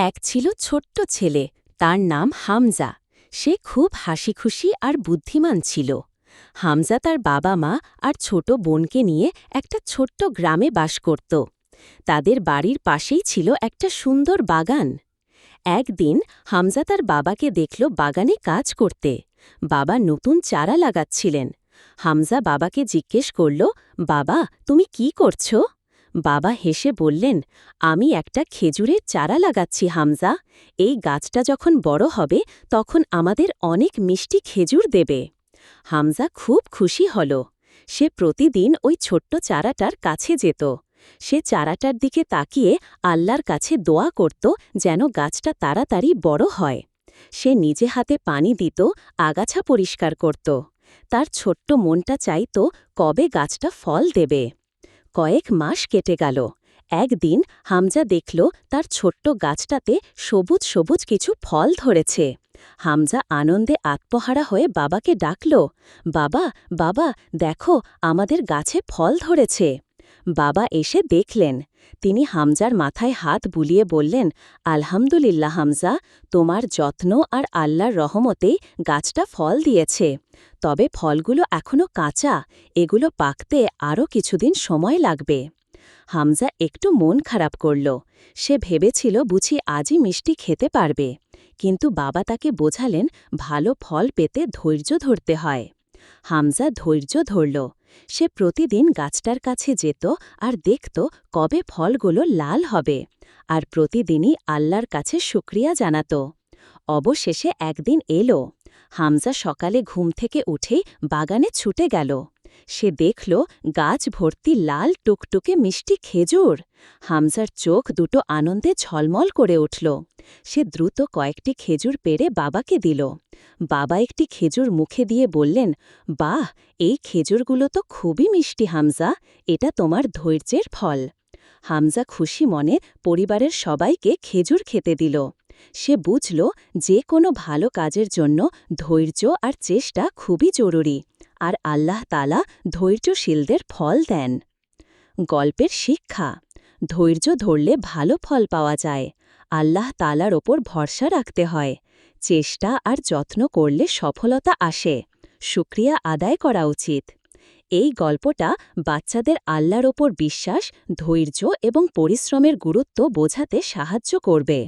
এক ছিল ছোট্ট ছেলে, তার নাম হামজা। সে খুব হাসিখুশি আর বুদ্ধিমান ছিল। হামজা তার বাবা মা আর ছোট বোনকে নিয়ে একটা ছোট্ট গ্রামে বাস করত। তাদের বাড়ির পাশেই ছিল একটা সুন্দর বাগান। একদিন হামজা তার বাবাকে দেখল বাগানে কাজ করতে। বাবা নতুন চারা লাগাচ্ছিলেন। হামজা বাবাকে জিজ্ঞেস করল, বাবা, তুমি কি করছ? বাবা হেসে বললেন, আমি একটা খেজুরের চারা লাগাচ্ছি হামজা। এই গাছটা যখন বড় হবে, তখন আমাদের অনেক মিষ্টি খেজুর দেবে। হামজা খুব খুশি হল। সে প্রতিদিন ওই ছোট্ট চারাটার কাছে যেত। সে চারাটার দিকে তাকিয়ে আল্লাহর কাছে দোয়া করত যেন গাছটা তাড়াতাড়ি বড় হয়। সে নিজে হাতে পানি দিত, আগাছা পরিষ্কার করত। তার ছোট্ট মনটা চাইত কবে গাছটা ফল দেবে। কয়েক মাস কেটে গেল। একদিন হামজা দেখল তার ছোট্ট গাছটাতে সবুজ সবুজ কিছু ফল ধরেছে। হামজা আনন্দে আত্মহারা হয়ে বাবাকে ডাকল, বাবা বাবা, দেখো, আমাদের গাছে ফল ধরেছে। বাবা এসে দেখলেন। তিনি হামজার মাথায় হাত বুলিয়ে বললেন, আলহামদুলিল্লাহ হামজা, তোমার যত্ন আর আল্লাহর রহমতেই গাছটা ফল দিয়েছে। তবে ফলগুলো এখনও কাঁচা, এগুলো পাকতে আরও কিছুদিন সময় লাগবে। হামজা একটু মন খারাপ করল। সে ভেবেছিল বুঝি আজই মিষ্টি খেতে পারবে, কিন্তু বাবা তাকে বোঝালেন ভালো ফল পেতে ধৈর্য ধরতে হয়। হামজা ধৈর্য ধরল। সে প্রতিদিন গাছটার কাছে যেত আর দেখত কবে ফলগুলো লাল হবে, আর প্রতিদিনই আল্লাহর কাছে শুক্রিয়া জানাত। অবশেষে একদিন এলো। হামজা সকালে ঘুম থেকে উঠেই বাগানে ছুটে গেল। সে দেখল গাছ ভর্তি লাল টুকটুকে মিষ্টি খেজুর। হামজার চোখ দুটো আনন্দে ঝলমল করে উঠল। সে দ্রুত কয়েকটি খেজুর পেরে বাবাকে দিল। বাবা একটি খেজুর মুখে দিয়ে বললেন, বাহ, এই খেজুরগুলো তো খুবই মিষ্টি হামজা, এটা তোমার ধৈর্যের ফল। হামজা খুশি মনে পরিবারের সবাইকে খেজুর খেতে দিল। সে বুঝল যে কোনো ভালো কাজের জন্য ধৈর্য আর চেষ্টা খুবই জরুরি, আর আল্লাহ তালা ধৈর্যশীলদের ফল দেন। গল্পের শিক্ষা, ধৈর্য ধরলে ভালো ফল পাওয়া যায়, আল্লাহ তালার ওপর ভরসা রাখতে হয়, চেষ্টা আর যত্ন করলে সফলতা আসে সুক্রিয়া আদায় করা উচিত। এই গল্পটা বাচ্চাদের আল্লাহর ওপর বিশ্বাস ধৈর্য এবং পরিশ্রমের গুরুত্ব বোঝাতে সাহায্য করবে।